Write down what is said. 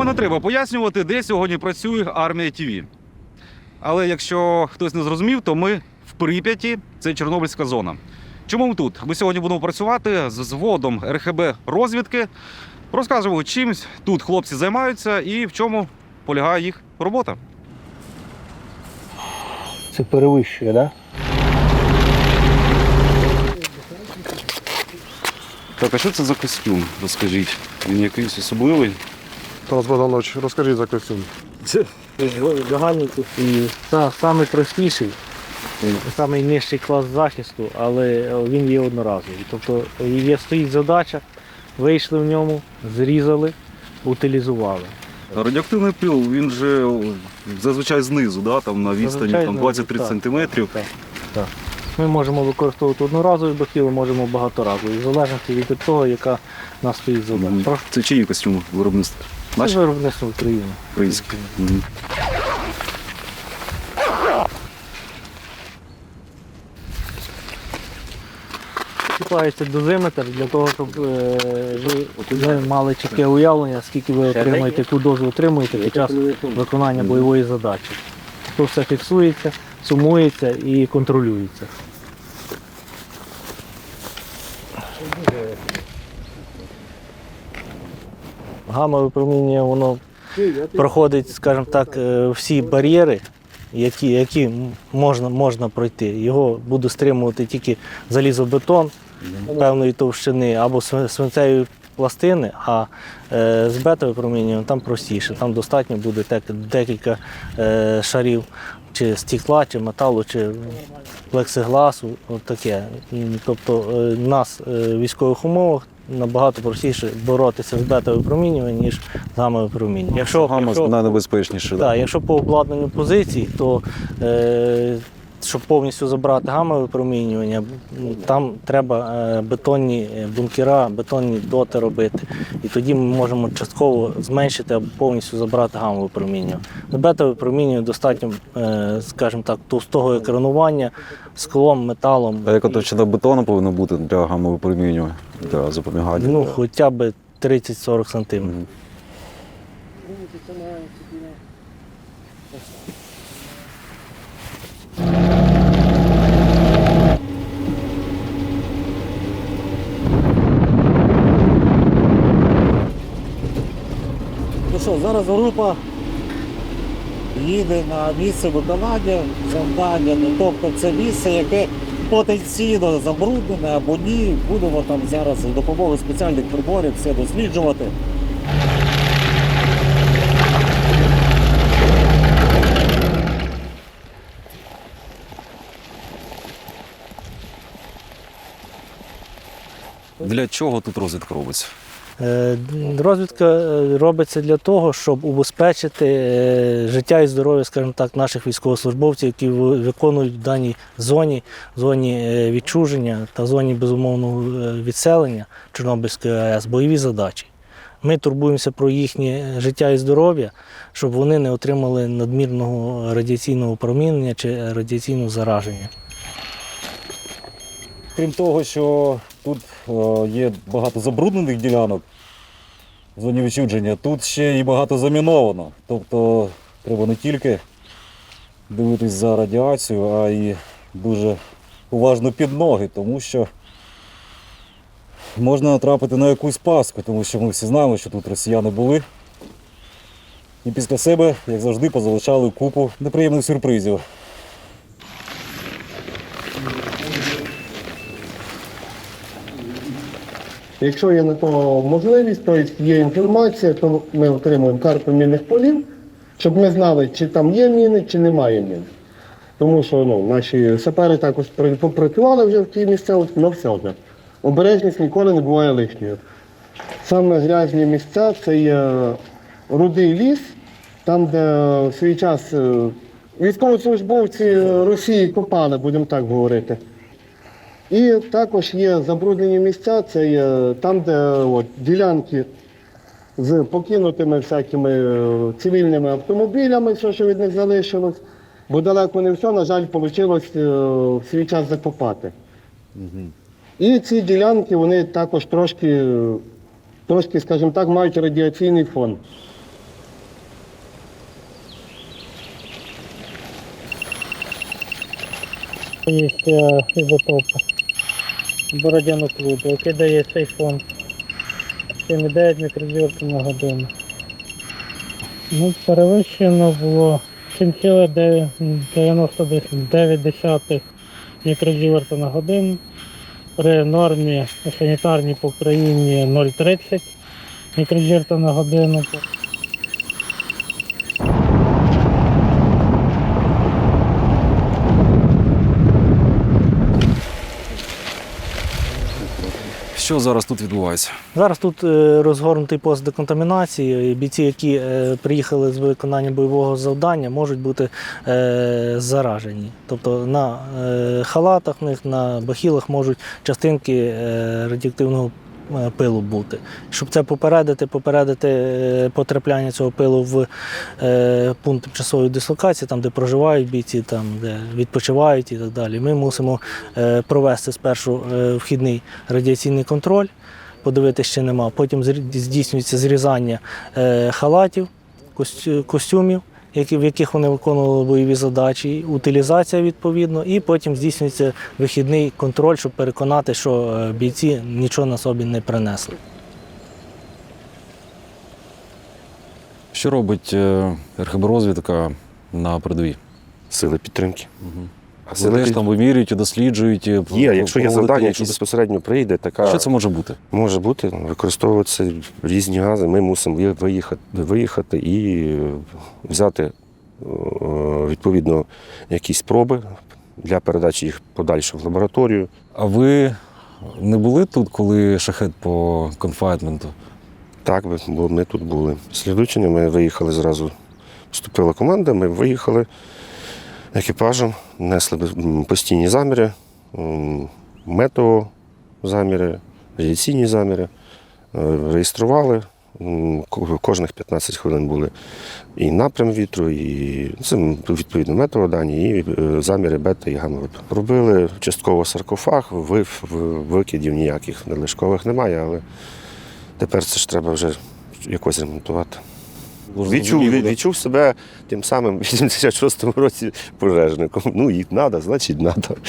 Думаю, не треба пояснювати, де сьогодні працює армія ТВ. Але якщо хтось не зрозумів, то ми в Прип'яті, це Чорнобильська зона. Чому ми тут? Ми сьогодні будемо працювати з зводом РХБ розвідки. Розкажемо, чим тут хлопці займаються і в чому полягає їх робота. Це перевищує, так? Да? Так, а що це за костюм? Розкажіть. Він якийсь особливий. Тарас Богданович, розкажіть за костюм. Загальний і самий простіший, самий нижчий клас захисту, але він є одноразовий. Тобто є, стоїть задача, вийшли в ньому, зрізали, утилізували. Радіоактивний пил, він же зазвичай знизу, да? там на відстані там, 20-30 так, сантиметрів. Так, так. Ми можемо використовувати одноразові бахіли, можемо багаторазові, в залежності від того, яка нас стоїть задача. Це чиї костюми виробництва? Це Наші виробництво України. українські. Мгм. Чіпається дозиметр для того, щоб е, ви мали чітке уявлення, скільки ви отримуєте, яку дозу отримуєте під час виконання бойової задачі. То все фіксується, сумується і контролюється. Гамма випромінює, воно проходить, скажімо так, е, всі бар'єри, які, які можна, можна пройти. Його буде стримувати тільки залізобетон певної товщини або сви- свинцеві пластини, а е, з бета-випромінюванням там простіше. Там достатньо буде декілька е, шарів чи стекла, чи металу, чи плексигласу. Таке. Тобто нас в військових умовах набагато простіше боротися з бета-випромінюванням, ніж з гамма-випромінюванням. Якщо, Гамма якщо- найнебезпечніше. так, якщо по обладнанню позицій, то е, щоб повністю забрати гамове випромінювання, там треба е, бетонні е, бункера, бетонні доти робити. І тоді ми можемо частково зменшити або повністю забрати гамове випромінювання. На бетове випромінювання достатньо, е, скажімо так, товстого екранування склом, металом. А яка товщина бетону повинна бути для гамовипромінювання, для запобігання? Ну, хоча б 30-40 сантиметрів. Ну що, зараз група їде на місце виконання завдання. Ну, тобто це місце, яке потенційно забруднене або ні. Будемо там зараз за допомогою спеціальних приборів все досліджувати. Для чого тут розвідка робиться? Е, Розвідка е, робиться для того, щоб убезпечити е, життя і здоров'я, скажімо так, наших військовослужбовців, які виконують в даній зоні, зоні відчуження та зоні безумовного відселення Чорнобильської АЕС, бойові задачі. Ми турбуємося про їхнє життя і здоров'я, щоб вони не отримали надмірного радіаційного промінення чи радіаційного зараження. Крім того, що є багато забруднених ділянок в зоні відчудження, тут ще і багато заміновано. Тобто треба не тільки дивитись за радіацію, а й дуже уважно під ноги, тому що можна натрапити на якусь паску, тому що ми всі знаємо, що тут росіяни були. І після себе, як завжди, позалишали купу неприємних сюрпризів. Якщо є на то можливість, то є інформація, то ми отримуємо карту мінних полів, щоб ми знали, чи там є міни, чи немає мін. Тому що ну, наші сапери також попрацювали вже в тій місцевості, але все одно. Обережність ніколи не буває лишньою. Саме грязні місця це є рудий ліс, там, де в свій час е, військовослужбовці Росії копали, будемо так говорити. І також є забруднені місця, це є там, де от, ділянки з покинутими всякими е, цивільними автомобілями, все, що від них залишилось, бо далеко не все, на жаль, вийшло е, в свій час закопати. Угу. І ці ділянки вони також трошки, трошки, скажімо так, мають радіаційний фон. Є е, ізотопи. Бородяну клубу, який дає цей фонд. 7,9 мікродіортів на годину. Ну, перевищено було 7,99 мікродіорта на годину. При нормі санітарній по Україні 0,30 мікродіорта на годину. Що зараз тут відбувається? Зараз тут е, розгорнутий пост деконтамінації. Бійці, які е, приїхали з виконання бойового завдання, можуть бути е, заражені. Тобто на халатах, них, на бахілах можуть частинки радіоактивного пилу бути. Щоб це попередити, попередити е, потрапляння цього пилу в е, пункт тимчасової дислокації, там, де проживають бійці, там, де відпочивають і так далі. Ми мусимо е, провести спершу е, вхідний радіаційний контроль подивитися, чи нема. Потім здійснюється зрізання е, халатів, костюмів, в яких вони виконували бойові задачі, утилізація відповідно, і потім здійснюється вихідний контроль, щоб переконати, що е, бійці нічого на собі не принесли. Що робить е, РХБ-розвідка на передовій? сили підтримки. А Теж під... там вимірюють, досліджують? є, якщо є завдання, якщо безпосередньо прийде, така Що це може бути? може бути, використовуватися різні гази. Ми мусимо виїхати, виїхати і е, взяти е, відповідно якісь проби для передачі їх подальше в лабораторію. А ви не були тут, коли шахет по конфайтменту? Так, бо ми тут були. Слідучення ми виїхали зразу. Вступила команда, ми виїхали екіпажем, несли постійні заміри, метеозаміри, радіаційні заміри, е, реєстрували. Кожних 15 хвилин були і напрям вітру, і це відповідно метеодані, і е, заміри бета і гамма. Робили частково саркофаг, викидів ніяких надлишкових немає, але тепер це ж треба вже якось ремонтувати. Відчув, від- відчув себе тим самим в 86-му році пожежником. Ну, їх треба, значить, треба.